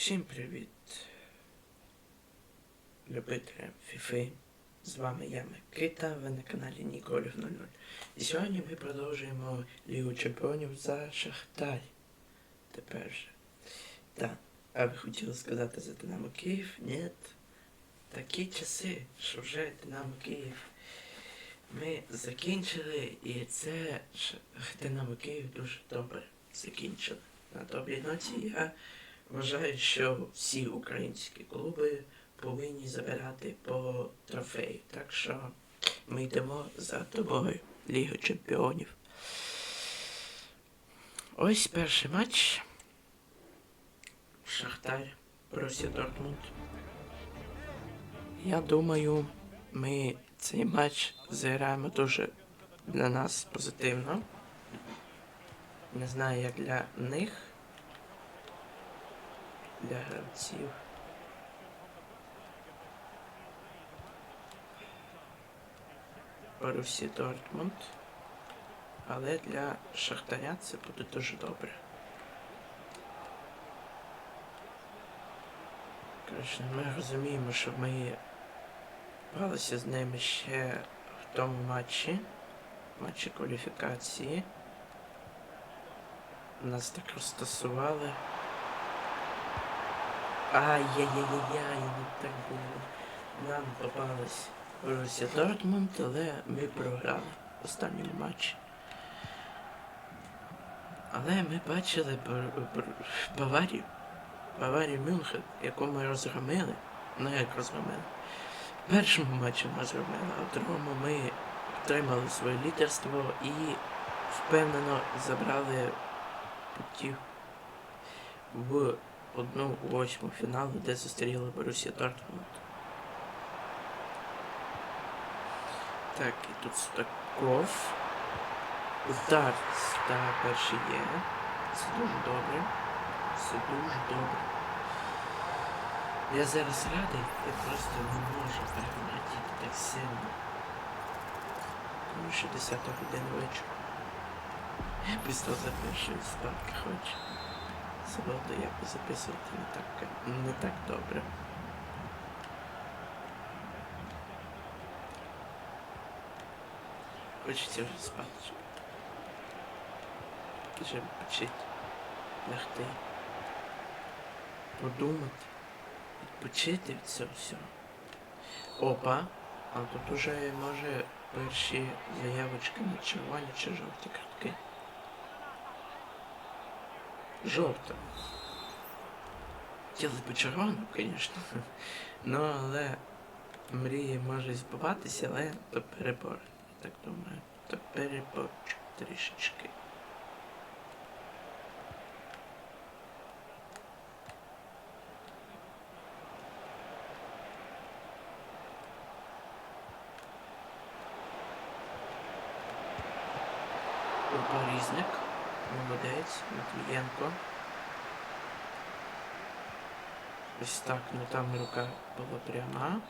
Всім привіт, любителям фіфи. З вами я Микита, ви на каналі Ніколів 00. І сьогодні ми продовжуємо Лігу Чемпіонів за Шахтар. Тепер вже. Так, а ви хотіли сказати за Динамо Київ? Ні. Такі часи, що вже Динамо Київ. Ми закінчили, і це Динамо Київ дуже добре закінчили. На добрій ноті я Вважаю, що всі українські клуби повинні забирати по трофею. Так що ми йдемо за тобою, Ліга Чемпіонів. Ось перший матч. Шахтар Борусsia Дортмунд. Я думаю, ми цей матч зіграємо дуже для нас позитивно. Не знаю, як для них для гравців. Борусі Дортмунд. Але для Шахтаря це буде дуже добре. Коротше, ми розуміємо, що ми гралися з ними ще в тому матчі, матчі кваліфікації. Нас так розтасували. Ай-яй-яй-яй, ну так було. Нам попалась Борусsia Дортмунд, але ми програли в останньому матчі. Але ми бачили Баварію, Баварію Мюнхен, яку ми розгромили. Ну як розгромили. В першому матчі ми розгромили, а в другому ми отримали своє лідерство і впевнено забрали путів в одну восьму фіналу, де зустріли Борусія Дортмунд. Так, і тут Стаков. Удар та перший є. Це дуже добре. Це дуже добре. Я зараз радий, я просто не можу перегнатіти так сильно. Тому що 10 година вечора. Після за першої ставки хочу. Свободу якось записувати не так, не так добре. Хочеться вже спати. Вже почити лягти. Подумати. Відпочити від цього всього. Опа. А тут уже може перші заявочки на червоні чи жовті картки. Жовта. Хотіли б червону, звісно. Ну, але мрії можуть збуватися, але то перебор. Так думаю. То перебор трішечки. Порізник. Молодець, Матвієнко. Ось так, ну там рука була пряма.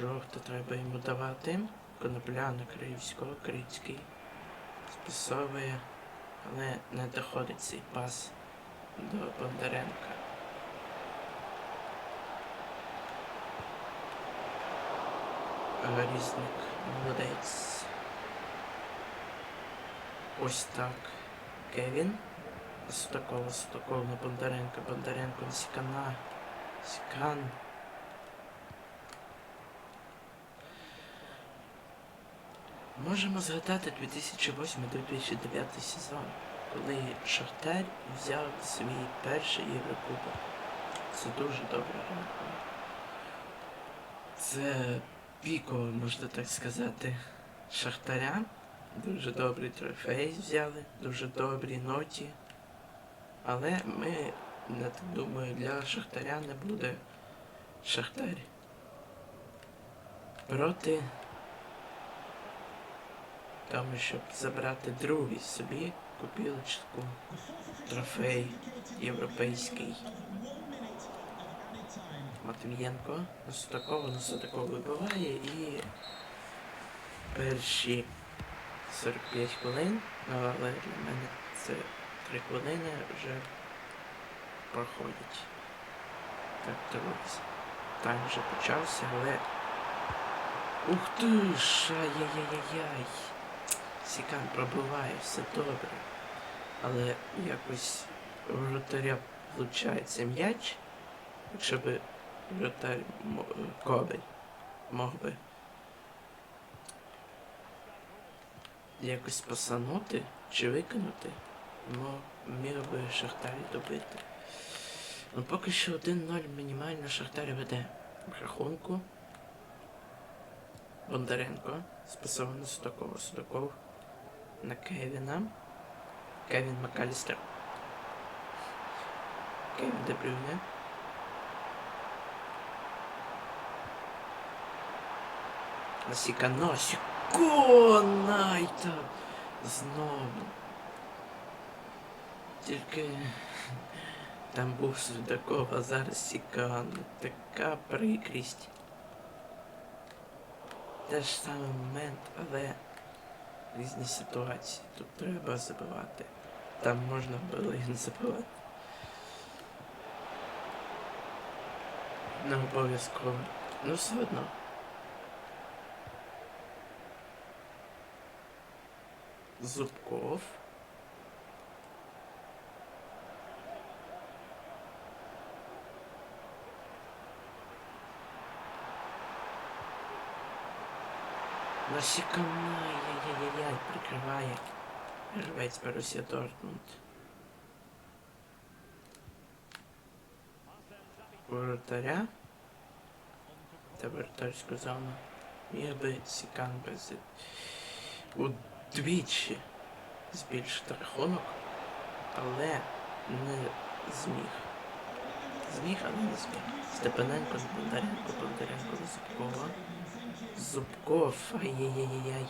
Жовто треба йому давати. Конопля на Криївського, Крицький. Списовує, але не доходить цей пас до Бондаренка. Різник, молодець. Ось так. Кевін. Судакова, Судакова на Бондаренко на Сікана. Сікан. Можемо згадати 2008-2009 сезон, коли Шахтар взяв свій перший Єврокубок. Це дуже добре гра. Це піково, можна так сказати, Шахтаря. Дуже добрий трофей взяли, дуже добрі ноті. Але ми, я так думаю, для Шахтаря не буде Шахтар. Проти тому, щоб забрати другий собі купілочку трофей європейський. Матвієнко на Судакова, на Судакова вибиває і перші 45 хвилин, ну, але для мене це 3 хвилини вже проходять. Так, друзі. Тайм вже почався, але. Ух ти ж! Ай-яй-яй-яй! Сікан пробиває, все добре. Але якось вратаря влучається м'яч. Якщо би вратар мо- Кобель мог би якось спасанути чи викинути, ну, міг би Шахтар добити. Ну поки що 1-0 мінімально Шахтар веде в рахунку. Бондаренко спасав на Судакова. Судаков на Кевіна. Кевін Макалістер. Кевін Дебрюйне. Насіка Носіко Найта. Знову. Тільки там був Судаков, а зараз Сікан. Така прикрість. Те ж самий момент, але різні ситуації. Тут треба забивати. Там можна було і не забивати. Не обов'язково. Ну все одно. Зубков. Насікана, яй-яй-яй, прикриває. Рветь Борусsia Дортмунд. Воротаря. Та воротарську зону. Міг би Сікан без удвічі збільшити рахунок, але не зміг. Зміг, але не зміг. Степаненко з Бондаренко, Бондаренко Зубкова. Зубков, ай-яй-яй-яй.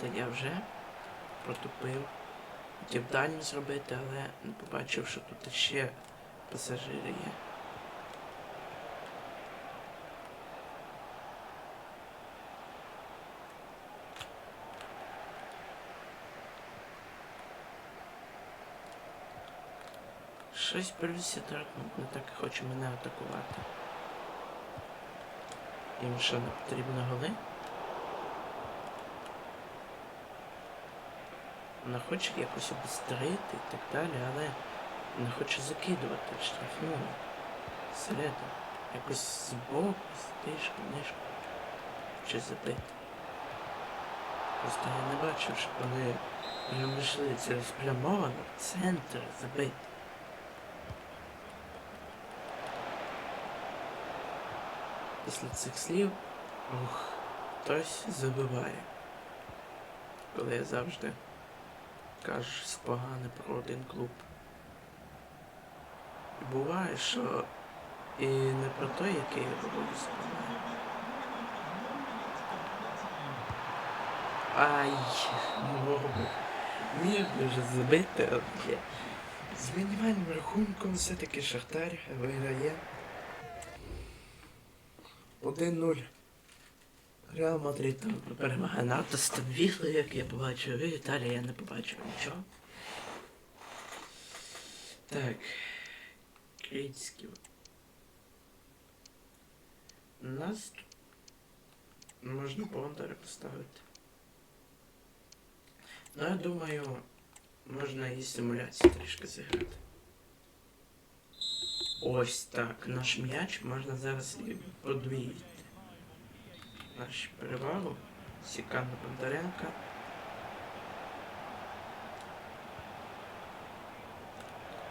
Та я вже протупив. Хотів дальню зробити, але не побачив, що тут ще пасажири є. Щось Дортмунд не так і хоче мене атакувати. Їм що не потрібно голи? Вона хоче якось обстрити і так далі, але не хоче закидувати штрафну. Середину. Якось збоку, стишку, нишку. Чи забити. Просто я не бачив, щоб вони прям йшли цілеспрямовано в центр забити. Після цих слів ух, хтось забиває. Коли я завжди кажу щось погане про один клуб. І буває, що і не про той, який я роблю споминаю. Ай, ну, міг би вже забити, але з мінімальним рахунком все-таки Шахтар виграє 1-0. Реал Мадрид там перемагає Астон Віллою, як я побачив, і Італія я не побачив нічого. Так. Київський. Нас тут можна бондари поставити. Ну, я думаю, можна і симуляції трішки зіграти. Ось так. Наш м'яч можна зараз подвоїти. Нашу перевагу. Сікана Бондаренка.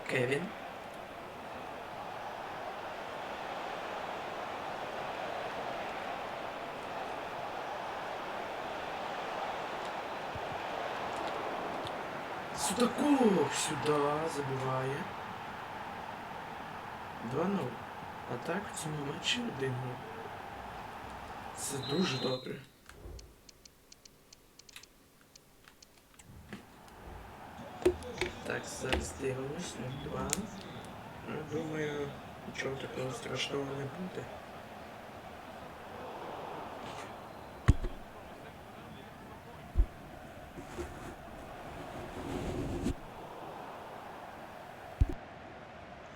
Кевін. Судаков сюди забиває. 2-0. А так в цьому матчі 1-0. Це дуже добре. Так, зараз дивимось на 2. Ну, думаю, нічого такого страшного не буде.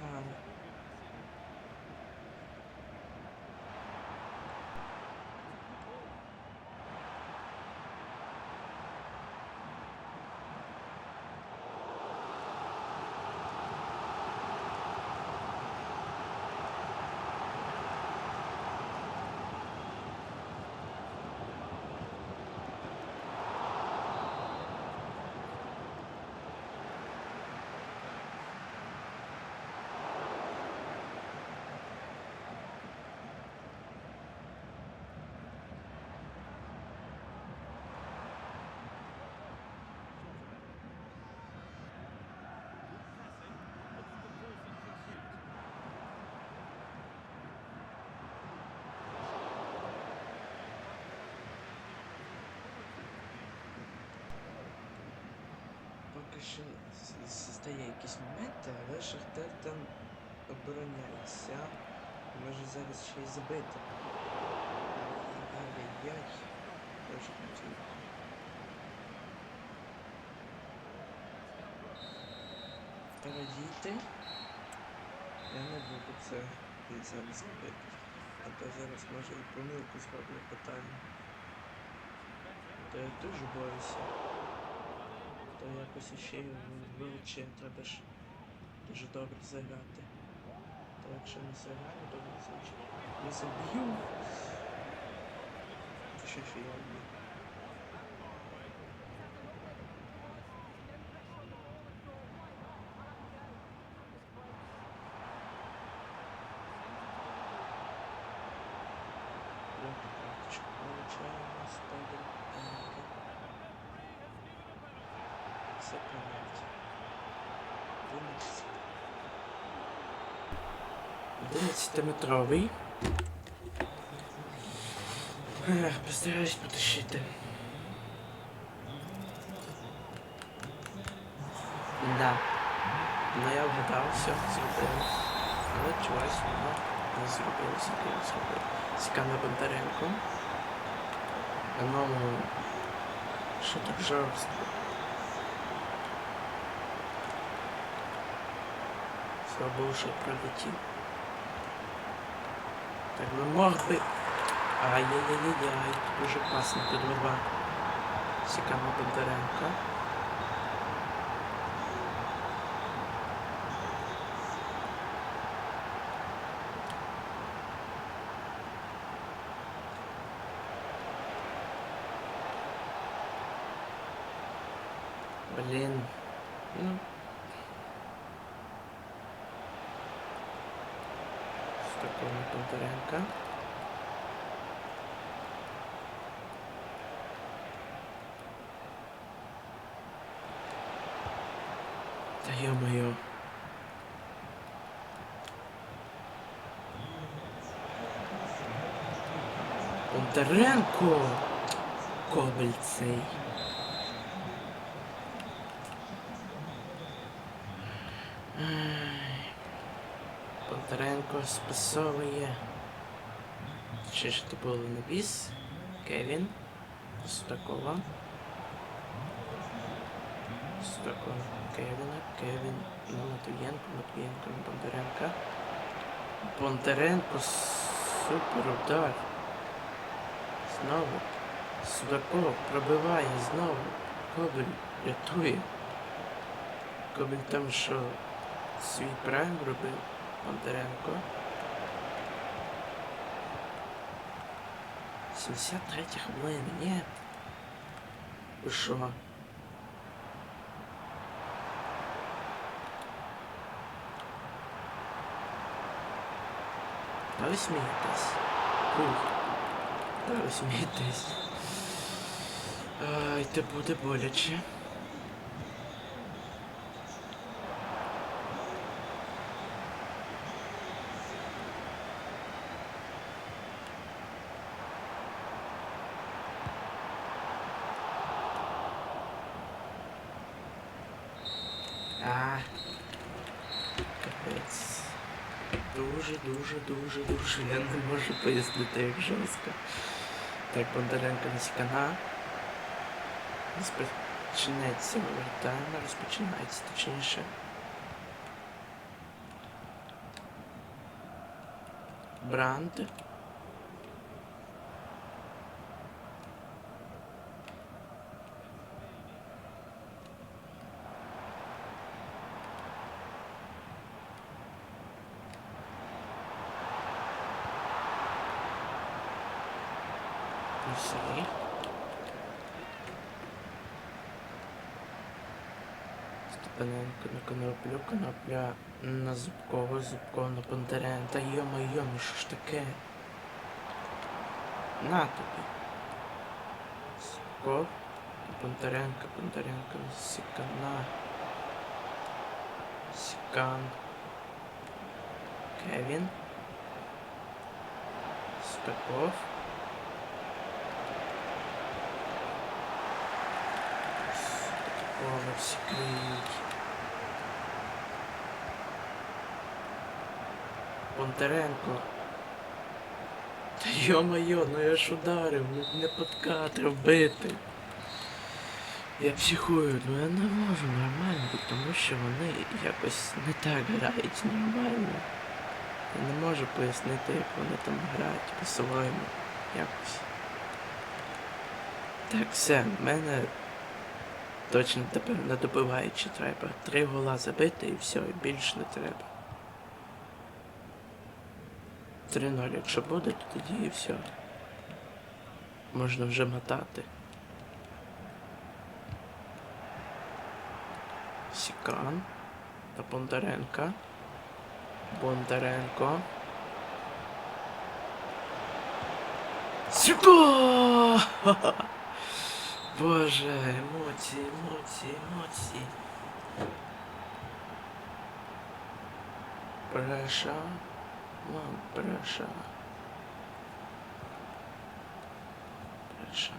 А, поки що стає якісь моменти, але Шахтар там обороняється. Може зараз ще й забити. Ай-яй-яй. Дуже хотів. Радійте. Я не буду це зараз робити. А то зараз може і помилку зроблю питання. То я дуже боюся. Якось ще й треба ж дуже добре заграти. То якщо не заграю, то не звичайно. Не заб'ю. Ще я 11. 11-метровий. Ех, Постараюсь потащити. Да. Ну я вгадав, все, зробив. Але чогось воно не зробилося, я зробив. Сікана Бондаренко. Ну, що так жорстко? Слава Богу, що пролетів. Так, ну мог би... Ай-яй-яй-яй, дуже класно підвела. Сікана Бондаренко. Блін. Ну. З такого Бондаренка. Та ё-моё. Бондаренко! Кобель цей. Ай. Спасовує. Чи ж то було на біс? Кевін. Судакова. Судакова. Кевіна. Кевін. На Матвієнко. Матвієнко Бондаренка. Бондаренко. Супер удар. Знову. Судаков пробиває знову. Кобель рятує. Кобель там що свій прайм робив Бондаренко. 73 хвилина, ні. Ви що? Та ви смієтесь. Та ви смієтесь. Ай, це буде боляче. А. Капець. Дуже, дуже, дуже, дуже. Я не можу пояснити, як жорстко. Так, Бондаренко на сікана. Розпочинається овертайм, розпочинається точніше. Бранд. Все. Степаненко на коноплю, конопля на Зубкова, Зубкова на Бондаренка. Йо-моє, ну що ж таке? На тобі. Зубков, Бондаренко, Бондаренко, Сікана. Сікан. Кевін. Степов. Поверсі криють. Бондаренко. Та йо-моє, ну я ж ударив, ну не подкатрив бити. Я психую, ну я не можу нормально, тому що вони якось не так грають нормально. Я не можу пояснити, як вони там грають по-своєму. Якось. Так, все, в мене точно тепер не добиваючи треба. Три гола забити і все, і більше не треба. 3-0, якщо буде, то тоді і все. Можна вже мотати. Сікан та Бондаренка. Бондаренко. Сюда! Боже, емоції, емоції, емоції. Преша. Мам, преша. Преша.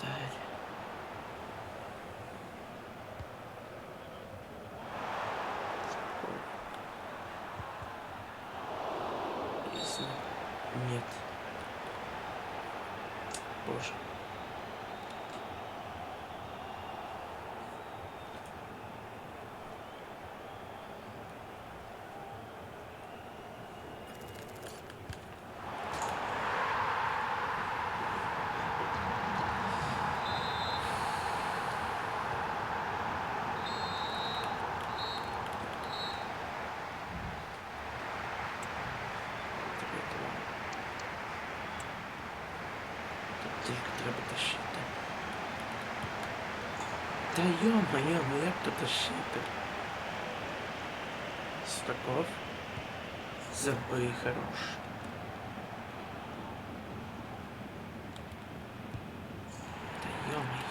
Так, Та йо-моє, ну як тут тащити? Стаков. Забий хорош. Та йо-моє.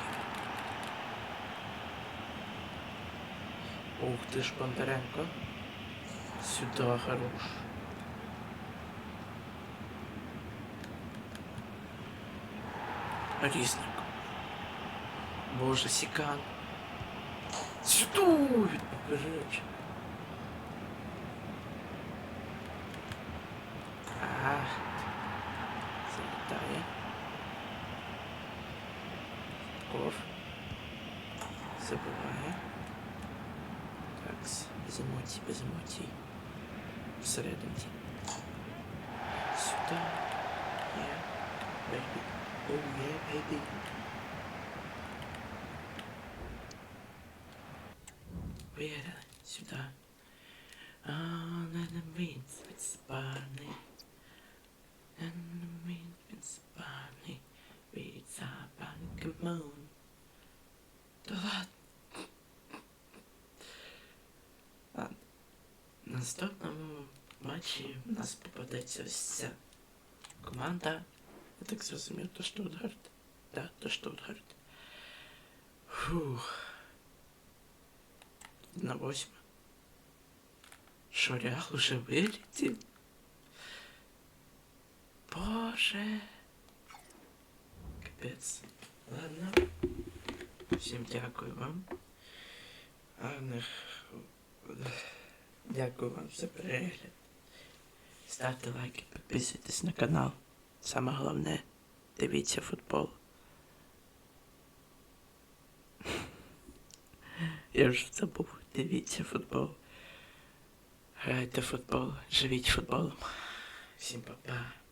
Ух ти ж, Бондаренко. Сюда хорош. Різник. Боже, сікан. Сюду від попереч. Ах. Залітає. Ков. Забиває. Так, без емоцій, без емоцій. Всерединці. Сюди. Є. Бейбі. Oh yeah, baby. Вера, сюда. А, на мить, спарни. На мить, спарни. Віця, банкамон. Да ладно. А, на наступному матчі у нас попадеться ось ця команда. Я так зрозумів, то Штутгарт. Да, то Штутгарт. Фух. На восьме. Що, Реал уже вилетів? Боже. Капець. Ладно. Всім дякую вам. Гарних. Дякую вам за перегляд. Ставте лайки, підписуйтесь на канал. Саме головне, дивіться футбол. Я ж забув, Дивіться футбол. Грайте в футбол, живіть футболом. Всім па-па.